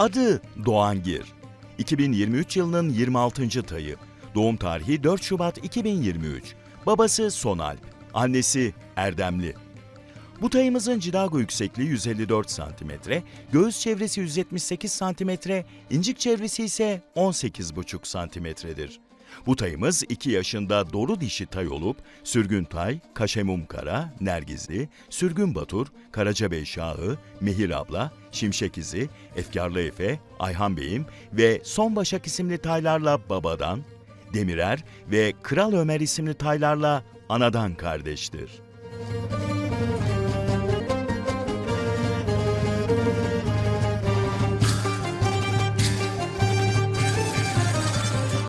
Adı Doğangir. 2023 yılının 26. tayı. Doğum tarihi 4 Şubat 2023. Babası Sonalp, annesi Erdemli. Bu tayımızın cidago yüksekliği 154 cm, göğüs çevresi 178 cm, incik çevresi ise 18,5 cm'dir. Bu tayımız 2 yaşında doğru dişi tay olup Sürgün Tay, Kaşemum Kara, Nergizli, Sürgün Batur, Karacabey Şahı, Mehir Abla, Şimşek İzi, Efkarlı Efe, Ayhan Bey'im ve Son Başak isimli taylarla babadan, Demirer ve Kral Ömer isimli taylarla anadan kardeştir.